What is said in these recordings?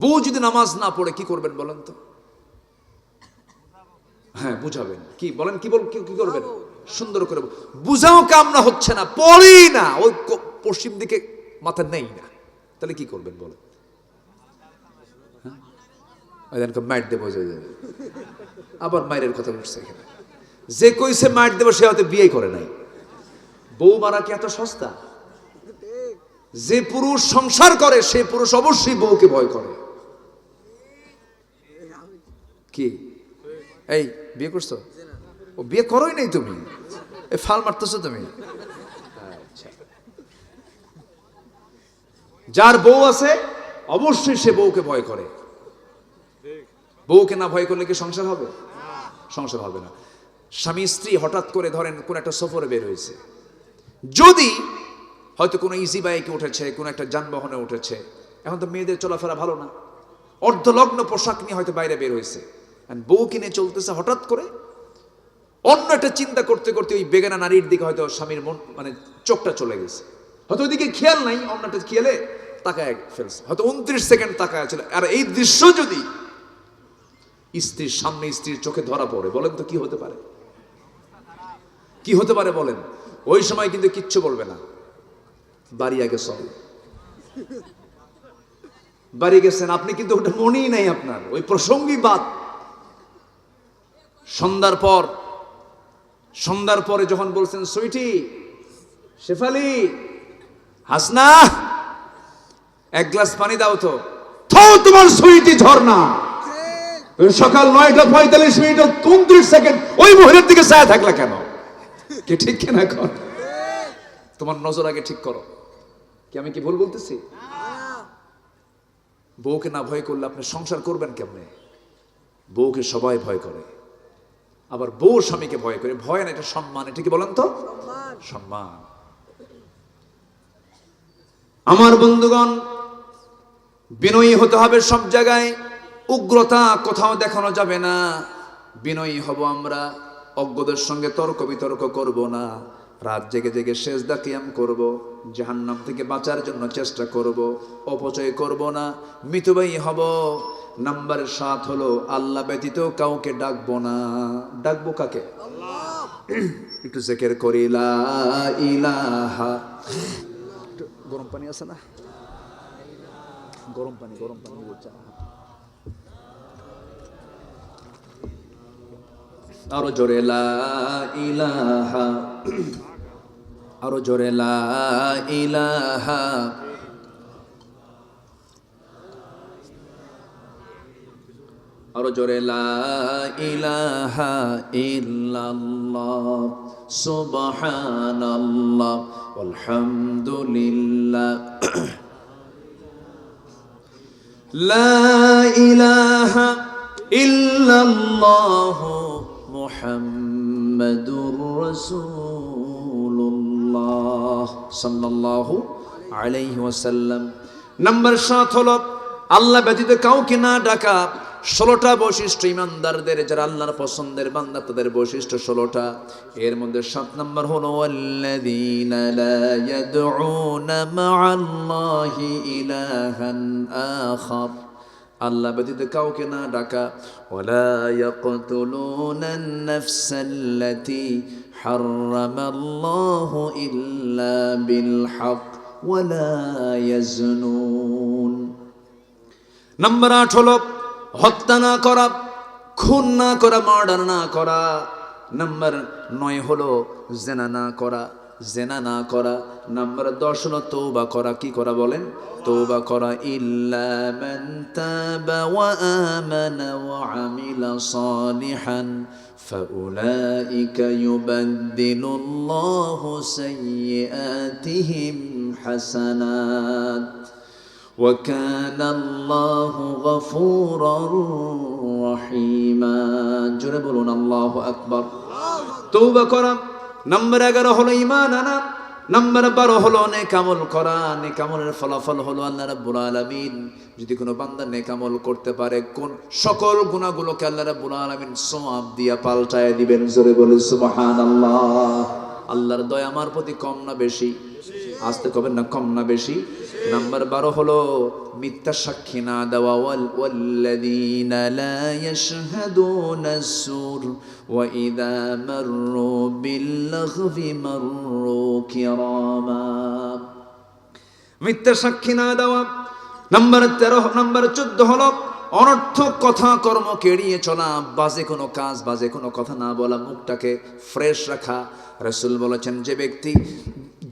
বউ যদি নামাজ না পড়ে, কি করবেন বলেন তো? হ্যাঁ বুঝাবেন। কি বলেন, কি বল, কি- করবেন? সুন্দর করে বুঝাও কামনা হচ্ছে না, পড়ি না। ওই পশ্চিম দিকে মাথা নেই না। তাহলে কি করবেন বলেন? হ্যাঁ? দেবো আবার মায়ের কথা উঠছে এখানে। যে কইছে মাইট দেবো, সে হয়তো বিয়ে করে নাই। বউ মারা কি এত সস্তা? যে পুরুষ সংসার করে, সে পুরুষ অবশ্যই বউকে ভয় করে। কি? এই, বিয়ে করছ? ও, বিয়ে করোই নাই তুমি? এ, ফাল মারতেছো তুমি? আচ্ছা। যার বউ আছে, অবশ্যই সে বউকে ভয় করে। বউকে না ভয় করলে কি সংসার হবে? সংসার হবে না। স্বামী স্ত্রী হঠাৎ করে ধরেন, কোন একটা সফরে বের হয়েছে। যদি হয়তো কোনো ইজি বাইকে উঠেছে, কোনো একটা যানবাহনে উঠেছে, এখন তো মেয়েদের চলাফেরা ভালো না। অর্ধলগ্ন পোশাক নিয়ে হয়তো বাইরে বের হয়েছে। বউ কিনে চলতেছে হঠাৎ করে অন্য একটা চিন্তা করতে করতে ওই বেগানা নারীর দিকে হয়তো স্বামীর মন মানে চোখটা চলে গেছে। হয়তো ওইদিকে খেয়াল নাই, অন্য একটা খেয়ালে তাকায় ফেলছে। হয়তো উনত্রিশ সেকেন্ড তাকায় ছিল আর এই দৃশ্য যদি স্ত্রীর সামনে স্ত্রীর চোখে ধরা পড়ে, বলেন তো কি হতে পারে? কি হতে পারে বলেন? ওই সময় কিন্তু কিচ্ছু বলবে না। বাড়ি আগে চল। বাড়ি গেছেন, আপনি কিন্তু ওটা মনেই নাই আপনার। ওই প্রসঙ্গই বাদ সন্ধ্যার পর, সন্ধ্যার পরে যখন বলছেন, সুইটি, শেফালি, হাসনা, এক গ্লাস পানি দাও তো। তোমার সুইটি, ঝর্ণা। সকাল নয়টা পঁয়তাল্লিশ মিনিট উনত্রিশ সেকেন্ড, ওই মহিলার দিকে ছায়া থাকলা কেন? কে ঠিক কেনা কর? তোমার নজর আগে ঠিক করো। কি আমি কি ভুল বলতেছি? বউকে না ভয় করলে আপনি সংসার করবেন কেমনে? বউকে সবাই ভয় করে। আবার বউ স্বামীকে ভয় করে। ভয় না এটা সম্মান। এটা কি বলেন তো? সম্মান। আমার বন্ধুগণ বিনয়ী হতে হবে সব জায়গায়। উগ্রতা কোথাও দেখানো যাবে না। বিনয়ী হব আমরা। অজ্ঞদের সঙ্গে তর্ক বিতর্ক করব না। রাত জেগে জেগে শেষ দাকিয়াম করব। জাহান্নাম থেকে বাঁচার জন্য চেষ্টা করব। অপচয় করব না। মিতবাই হব। নাম্বার সাত হলো, আল্লাহ ব্যতীত কাউকে ডাকবো না। ডাকবো কাকে? একটু জেকের করি ইলাহা। গরম পানি আছে না? গরম পানি গরম পানি চা আরও জোরে ইলাহা। আরও জোরে ইলাহা। আরও জোরে, লা ইলাহা ইল্লাল্লাহ, সুবহানাল্লাহ আলহামদুলিল্লাহ লা ইলাহা ইল্লাল্লাহ মুহাম্মাদুর রাসূলুল্লাহ, সাল্লাল্লাহু আলাইহি ওয়াসাল্লাম। নাম্বার 7 হলো, আল্লাহ ব্যতীত কাউকে না ডাকা। ষোলোটা বৈশিষ্ট্য ইমানদারদের যারা আল্লাহর পছন্দের বান্দা তাদের বৈশিষ্ট্য ষোলোটা এর মধ্যে সাত নম্বর হলো الذين لا يدعون مع الله إلها آخر আল্লাহ ব্যতীত কাউকে না ডাকা ولا يقتلون النفس التي حرم الله إلا بالحق ولا يزنون নাম্বার আট হলো হত্যা না করা, খুন না করা, মার্ডার না করা। নাম্বার নয় হলো জেনা না করা, জেনা না করা। নাম্বার দশ হলো তৌবা করা, কি করা বলেন? তৌবা করা। ইল্লামান তাবা আমানা ওয়া আমিলা وكان الله غفورا رحيما জোরে বলুন আল্লাহু আকবার তৌবা করা নাম্বার এগারো হলো ইমান আনা নাম্বার বারো হলো নেকামল করা নেকামলের ফলাফল হলো আল্লাহ রাব্বুল আলামিন যদি কোনো বান্দা নেকামল করতে পারে কোন সকল গুণাগুলোকে আল্লাহ রাব্বুল আলামিন সওয়াব দিয়া পাল্টায় দিবেন জোরে বলে সুবহানাল্লাহ আল্লাহর দয়া আমার প্রতি কম না বেশি আসতে কবেন না কম না বেশি নাম্বার বারো হলো মিথ্যা সাক্ষী না দেওয়া ওয়াল ওয়াল্লাযীনা লা ইয়াশহাদুনা السُّرَّ وَإِذَا مَرُّوا بِاللَّغْوِ مَرُّوا كِرَامًا মিথ্যা সাক্ষী না দেওয়া নাম্বার তেরো নাম্বার চোদ্দ হলো অনর্থক কথা কর্মকে এড়িয়ে চলা বাজে কোনো কাজ বাজে কোনো কথা না বলা মুখটাকে ফ্রেশ রাখা রসুল বলেছেন যে ব্যক্তি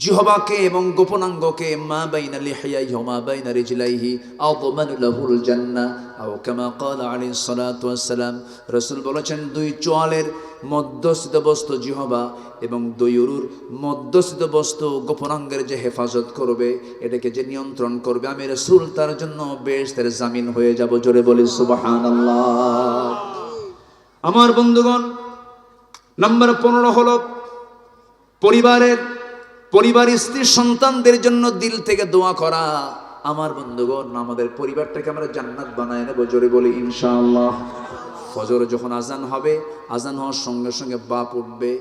জিহবাকে এবং গোপনাঙ্গকে মা বাইনা লিহিয়াইহি ওয়া মা বাইনা রিজলাইহি আযমানু লাহুল জান্নাহ। আও কামা ক্বালা আলাইহিস সালাতু ওয়াস সালাম রাসূল বলেছেন, দুই চোয়ালের মধ্যস্থিত বস্তু জিহবা এবং দুই উরুর মধ্যস্থিত বস্তু গোপনাঙ্গের যে হেফাজত করবে, এটাকে যে নিয়ন্ত্রণ করবে, আমি রাসূল তার জন্য বেশ তার জামিন হয়ে যাব, জোরে বলি সুবহানাল্লাহ। আমার বন্ধুগণ, নাম্বার পনেরো হলো পরিবারের পরিবার স্ত্রী সন্তানদের জন্য দিল থেকে দোয়া করা। আমার বন্ধুগণ, আমাদের পরিবারটাকে আমরা জান্নাত বানায় নেব, জোরে বলি ইনশাআল্লাহ। ফজর যখন আজান হবে, আজান হওয়ার সঙ্গে সঙ্গে বাপ উঠবে,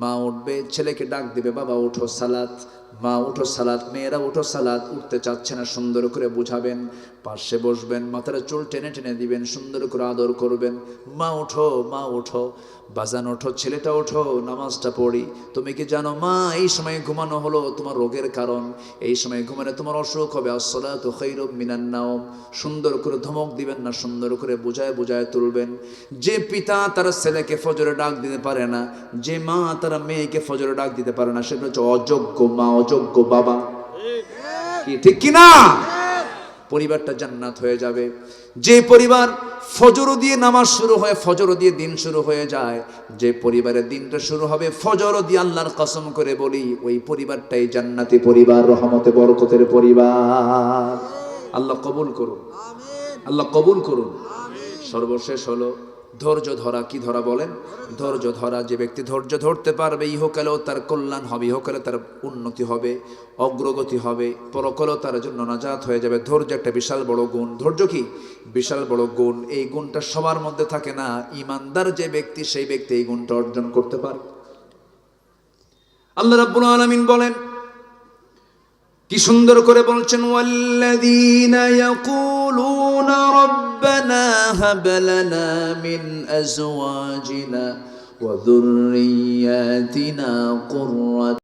মা উঠবে, ছেলেকে ডাক দেবে, বাবা উঠো সালাত। মা উঠো সালাত মেয়েরা উঠো সালাত উঠতে চাচ্ছে না, সুন্দর করে বুঝাবেন, পাশে বসবেন, মাথার চুল টেনে টেনে দিবেন, সুন্দর করে আদর করবেন। মা উঠো মা উঠো, বাজান ওঠো, ছেলেটা ওঠো, নামাজটা পড়ি। তুমি কি জানো, মা, এই সময় ঘুমানো হলো তোমার রোগের কারণ। এই সময় ঘুমালে তোমার অসুখ হবে। আসলা তো খৈরব মিনান নাওম। সুন্দর করে ধমক দিবেন না, সুন্দর করে বুঝায় বুঝায় তুলবেন। যে পিতা তার ছেলেকে ফজরে ডাক দিতে পারে না, যে মা তারা মেয়েকে ফজরে ডাক দিতে পারে না, সেটা হচ্ছে অযোগ্য মা অযোগ্য বাবা। কি ঠিক কি না পরিবারটা জান্নাত হয়ে যাবে। যে পরিবার ফজর দিয়ে নামাজ শুরু হয় ফজর দিয়ে দিন শুরু হয়ে যায়। যে পরিবারের দিনটা শুরু হবে ফজর দিয়ে আল্লাহর কসম করে বলি ওই পরিবারটাই জান্নাতি পরিবার রহমতে বরকতের পরিবার। আল্লাহ কবুল করুন। আল্লাহ কবুল করুন। সর্বশেষ হলো ধৈর্য ধরা, কি ধরা বলেন? ধৈর্য ধরা, যে ব্যক্তি ধৈর্য ধরতে পারবে, ইহকালেও তার কল্যাণ হবে, ইহকালে তার উন্নতি হবে, অগ্রগতি হবে, পরকালেও তার জন্য নাজাত হয়ে যাবে। ধৈর্য একটা বিশাল বড় গুণ। ধৈর্য কি? বিশাল বড় গুণ। এই গুণটা সবার মধ্যে থাকে না। ইমানদার যে ব্যক্তি, সেই ব্যক্তি এই গুণটা অর্জন করতে পারে। আল্লাহ রাব্বুল আলামিন বলেন কি সুন্দর করে বলছেন ওয়াল্লাযীনা ইয়াকুলুনা রাব্বানা হাব লানা মিন আজওয়াজিনা ওয়া যুররিয়াতিনা কুররাত